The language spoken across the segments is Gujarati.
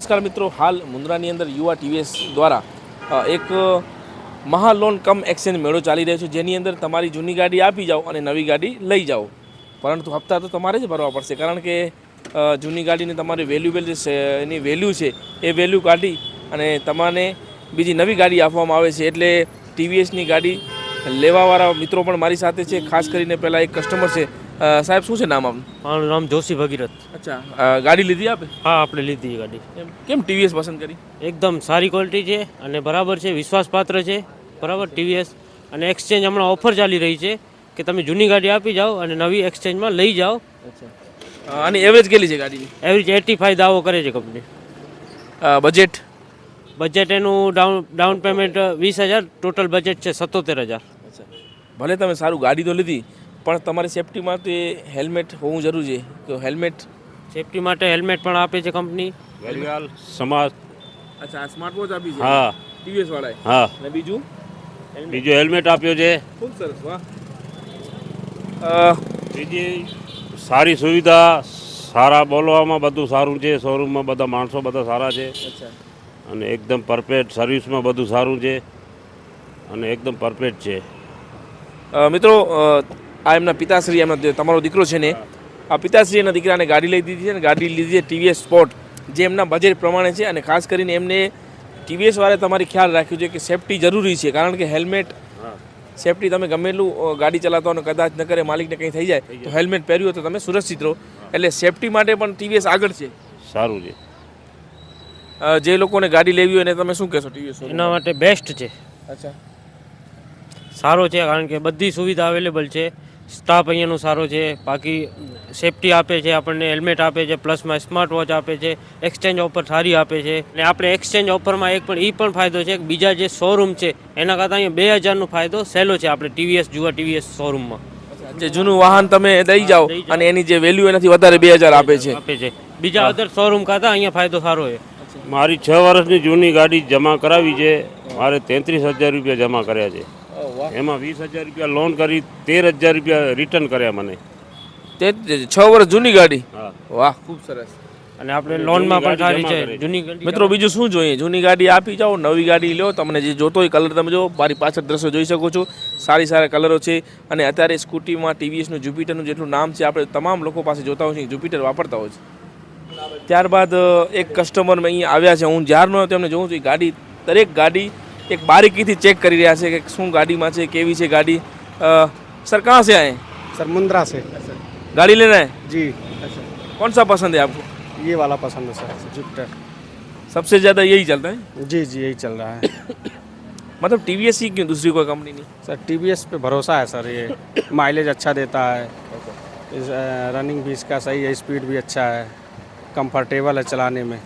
નમસ્કાર મિત્રો, હાલ મુન્દ્રાની અંદર યુવા ટીવીએસ દ્વારા એક મહાલોન કમ એક્સચેન્જ મેળો ચાલી રહ્યો છે, જેની અંદર તમારી જૂની ગાડી આપી જાઓ અને નવી ગાડી લઈ જાઓ. પરંતુ હપ્તા તો તમારે જ ભરવા પડશે, કારણ કે જૂની ગાડીની તમારી વેલ્યુબેલ જે એની વેલ્યુ છે, એ વેલ્યુ કાઢી અને તમને બીજી નવી ગાડી આપવામાં આવે છે, એટલે ટીવીએસની ગાડી લેવાવાળા મિત્રો પણ મારી સાથે છે. ખાસ કરીને પહેલાં એક કસ્ટમર છે. સાહેબ શું છે નામ આપનું? મારું નામ જોશી ભગીરથ. અચ્છા. ગાડી લીધી આપે? હા આપણે લીધી ગાડી. કેમ ટીવીએસ પસંદ કરી? એકદમ સારી ક્વોલિટી છે અને બરાબર છે વિશ્વાસપાત્ર છે. બરાબર ટીવીએસ અને એક્સચેન્જ હમણાં ઓફર ચાલી રહી છે કે તમે જૂની ગાડી આપી જાઓ અને નવી એક્સચેન્જમાં લઈ જાઓ. અચ્છા. અને એવરેજ કેટલી છે ગાડીની? એવરેજ એટી ફાઈવ દાવો કરે છે કંપની બજેટ બજેટ એનું ડાઉન ડાઉન પેમેન્ટ વીસ હજાર ટોટલ બજેટ છે સત્તોતેર હજાર. ભલે તમે સારું ગાડી તો લીધી પણ તમારી સેફટી માટે હેલ્મેટ હોવું જરૂરી છે. તો હેલ્મેટ સેફટી માટે હેલ્મેટ પણ આપે છે કંપની સમાજ. અચ્છા સ્માર્ટ વોચ આપી છે? હા. ટીવીએસ વાળાએ? હા. અને બીજું? બીજો હેલ્મેટ આપ્યો છે. ખૂબ સરસ વાહ. અ, બીજી સારી સુવિધા સારા બોલવામાં બધું સારું છે. શોરૂમમાં બધા માણસો બધા સારા છે. અચ્છા. અને એકદમ પરફેક્ટ સર્વિસમાં બધું સારું છે અને એકદમ પરફેક્ટ છે. મિત્રો આ એમના પિતાશ્રી એમના તમારો દીકરો છે ને આ પિતાશ્રી એના દીકરાને ગાડી લઈ દીધી છે અને ગાડી લીધી છે ટીવીએસ સ્પોર્ટ જે એમના બજેટ પ્રમાણે છે અને ખાસ કરીને એમને ટીવીએસ વાળાએ તમારી ખ્યાલ રાખ્યું છે કે સેફટી જરૂરી છે કારણ કે હેલ્મેટ સેફટી તમે ગમે એટલું ગાડી ચલાવતા અને કદાચ ન કરે માલિકને કંઈ થઈ જાય તો હેલ્મેટ પહેર્યું તો તમે સુરક્ષિત રહો. એટલે સેફટી માટે પણ ટીવીએસ આગળ છે. સારું છે. જે લોકોને ગાડી લેવી હોય એને તમે શું કહેશો ટીવીએસ એના માટે બેસ્ટ છે. અચ્છા. સારો છે કારણ કે બધી સુવિધા અવેલેબલ છે. સ્ટાફ અહીંયાનો સારો છે બાકી સેફટી આપે છે આપણને હેલ્મેટ આપે છે પ્લસમાં સ્માર્ટ વોચ આપે છે એક્સચેન્જ ઓફર સારી આપે છે. અને આપણે એક્સચેન્જ ઓફરમાં એક પણ એ પણ ફાયદો છે કે બીજા જે શોરૂમ છે એના કરતાં અહીંયા બે હજારનો ફાયદો સહેલો છે આપણે ટીવીએસ જુઓ ટીવીએસ શોરૂમમાં જે જૂનું વાહન તમે દઈ જાઓ અને એની જે વેલ્યુ એનાથી વધારે બે હજાર આપે છે. આપે છે. બીજા અધર શોરૂમ કરતાં અહીંયા ફાયદો સારો છે. મારી છ વર્ષની જૂની ગાડી જમા કરાવી છે. મારે તેત્રીસ હજાર રૂપિયા જમા કર્યા છે. એમાં વીસ હજાર રૂપિયા લોન કરી તેર હજાર રૂપિયા રિટર્ન કર્યા મને. તે છ વર્ષ જૂની ગાડી? વાહ ખૂબ સરસ. અને આપણે લોનમાં પણ સારી છે. જૂની ગાડી મિત્રો બીજું શું જોઈએ? જૂની ગાડી આપી જાઓ નવી ગાડી લો. તમને જે જોતો હોય કલર તમે જો મારી પાછળ દ્રશ્યો જોઈ શકો છો. સારી સારા કલરો છે. અને અત્યારે સ્કૂટીમાં ટીવીએસનું જુપિટરનું જેટલું નામ છે આપણે તમામ લોકો પાસે જોતા હોય છે જુપિટર વાપરતા હોય છે. त्याराद एक कस्टमर में अँ आया આવ્યા છે. હું જ્યારનો તેમને गाड़ी છું गाड़ी एक बारीकी थी चेक कर रहा है कि शू गाड़ी में से છે કેવી છે गाड़ी सर कहाँ से आए सर मुंद्रा से गाड़ी लेना है जी अच्छा कौन सा पसंद है आपको ये वाला पसंद है सर जुपिटर सबसे ज़्यादा यही चलता है जी जी यही चल रहा है मतलब टी ही क्यों दूसरी कोई कंपनी नहीं सर टी पे भरोसा है सर ये माइलेज अच्छा देता है रनिंग भी इसका सही है स्पीड भी अच्छा है कंफर्टेबल है चलाने में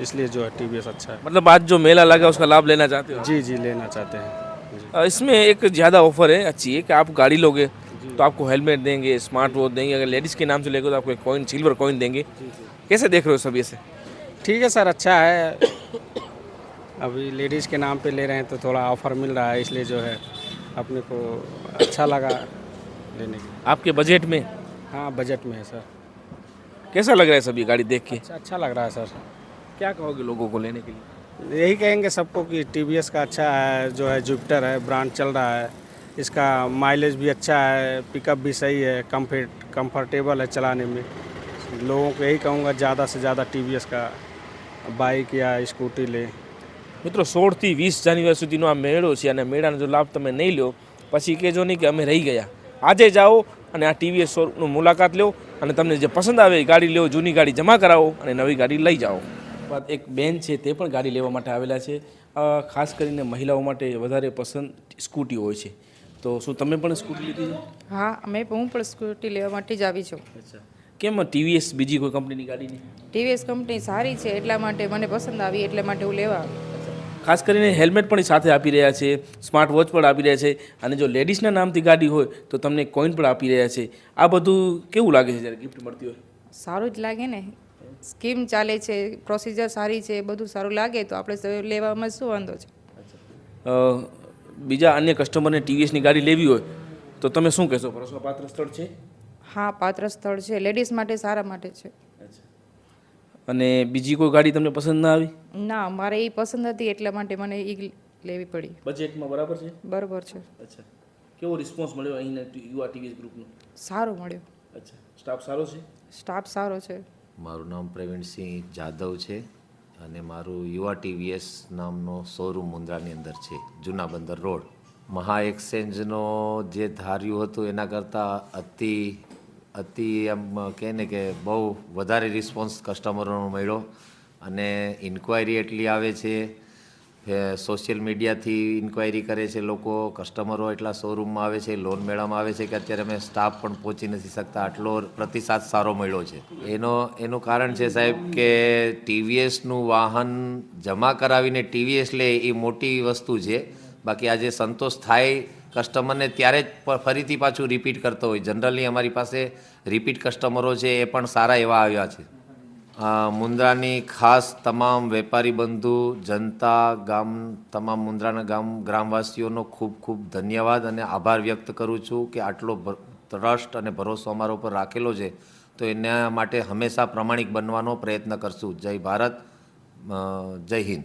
इसलिए जो है टीवीएस अच्छा है। मतलब आज जो मेला लगा उसका लाभ लेना चाहते हो? जी जी लेना चाहते हैं। इसमें एक ज़्यादा ऑफ़र है अच्छी है कि आप गाड़ी लोगे तो आपको हेलमेट देंगे स्मार्ट वॉच देंगे अगर लेडीज़ के नाम से लेगे तो आपको एक कॉइन सिल्वर कॉइन देंगे। कैसे देख रहे हो सब ये से ठीक है सर अच्छा है। अभी लेडीज़ के नाम पे ले रहे हैं तो थोड़ा ऑफ़र मिल रहा है इसलिए जो है अपने को अच्छा लगा लेने के आपके बजट में? हाँ बजट में है सर। कैसा लग रहा है सब ये गाड़ी देख के अच्छा अच्छा लग रहा है सर क्या कहोगे लोगों को लेने के लिए यही कहेंगे सबको कि टी का अच्छा है जो है जुपिटर है ब्रांड चल रहा है इसका माइलेज भी अच्छा है पिकअप भी सही है कम्फर्ट कंफर्टेबल है चलाने में लोगों को यही कहूँगा ज़्यादा से ज़्यादा टी का बाइक या स्कूटी ले મિત્રો સોળથી વીસ જાન્યુઆરી સુધીનો આ મેળો છે અને મેળાનો જો લાભ તમે નહીં લો પછી કહેજો નહીં કે અમે રહી ગયા આજે જાઓ અને આ ટીવીએસ શોરૂમનું મુલાકાત લો અને તમને જે પસંદ આવે એ ગાડી લો જૂની ગાડી જમા કરાવો અને નવી ગાડી લઈ જાઓ. એક બેન છે તે પણ ગાડી લેવા માટે આવેલા છે. ખાસ કરીને મહિલાઓ માટે વધારે પસંદ સ્કૂટી હોય છે. તો શું તમે પણ સ્કૂટી લીધી છે? હા અમે હું પણ સ્કૂટી લેવા માટે જ આવી છું. અચ્છા. કેમ ટીવીએસ બીજી કોઈ કંપનીની ગાડી નહીં ટીવીએસ કંપની સારી છે એટલા માટે મને પસંદ આવી એટલે માટે હું લેવા આવી ખાસ કરીને હેલ્મેટ પણ સાથે આપી રહ્યા છે સ્માર્ટ વોચ પણ આપી રહ્યા છે અને જો લેડીઝના નામથી ગાડી હોય તો તમને કોઈન પણ આપી રહ્યા છે. આ બધું કેવું લાગે છે જ્યારે ગિફ્ટ મળતી હોય? સારું જ લાગે ને. સ્કીમ ચાલે છે પ્રોસિજર સારી છે બધું સારું લાગે તો આપણે લેવામાં શું વાંધો છે? બીજા અન્ય કસ્ટમરને ટીવીએસની ગાડી લેવી હોય તો તમે શું કહેશો? પાત્ર સ્થળ છે? હા પાત્ર સ્થળ છે. લેડીઝ માટે સારા માટે છે. અને બીજી કોઈ ગાડી તમને પસંદ ના આવી? ના મારે એ પસંદ હતી એટલા માટે મને એ લેવી પડી. બજેટમાં બરાબર છે? બરાબર છે. અચ્છા. કેવો રિસ્પોન્સ મળ્યો અહીંના યુવા ટીવીએસ ગ્રુપનો? સારો મળ્યો. અચ્છા. સ્ટાફ સારો છે? સ્ટાફ સારો છે. મારું નામ પ્રવીણસિંહ જાદવ છે અને મારું યુવા ટીવીએસ નામનો શોરૂમ મુંદ્રાની અંદર છે જૂના બંદર રોડ. મહા એક્સચેન્જનો જે ધાર્યું હતું એના કરતાં અતિ અતિ એમ કહે ને કે બહુ વધારે રિસ્પોન્સ કસ્ટમરોનો મળ્યો. અને ઇન્ક્વાયરી એટલી આવે છે સોશિયલ મીડિયાથી ઇન્ક્વાયરી કરે છે લોકો કસ્ટમરો એટલા શોરૂમમાં આવે છે લોન મેળામાં આવે છે કે અત્યારે અમે સ્ટાફ પણ પહોંચી નથી શકતા. આટલો પ્રતિસાદ સારો મળ્યો છે. એનો, એનું કારણ છે સાહેબ કે ટીવીએસનું વાહન જમા કરાવીને ટીવીએસ લે એ મોટી વસ્તુ છે. બાકી આજે સંતોષ થાય કસ્ટમરને ત્યારે જ ફરીથી પાછું રિપીટ કરતો હોય. જનરલી અમારી પાસે રિપીટ કસ્ટમરો છે એ પણ સારા એવા આવ્યા છે. મુન્દ્રાની ખાસ તમામ વેપારી બંધુ, જનતા, ગામ, તમામ મુન્દ્રાના ગામ, ગ્રામવાસીઓનો ખૂબ ખૂબ ધન્યવાદ અને આભાર વ્યક્ત કરું છું કે આટલો ટ્રસ્ટ અને ભરોસો અમારા ઉપર રાખેલો છે. તો એના માટે હંમેશા પ્રમાણિક બનવાનો પ્રયત્ન કરશું. જય ભારત જય Hind.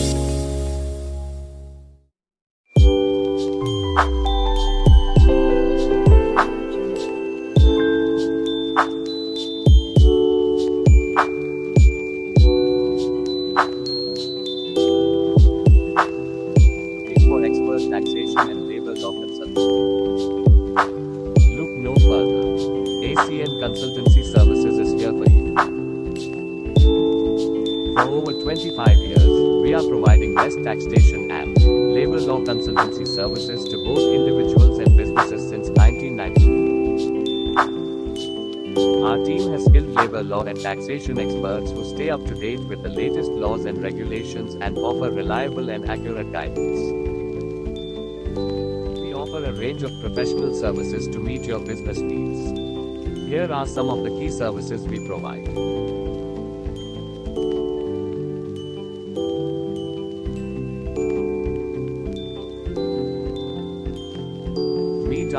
Taxation and labor law consultancy services to both individuals and businesses since 1990. Our team has skilled labor law and taxation experts who stay up to date with the latest laws and regulations and offer reliable and accurate guidance. We offer a range of professional services to meet your business needs. Here are some of the key services we provide.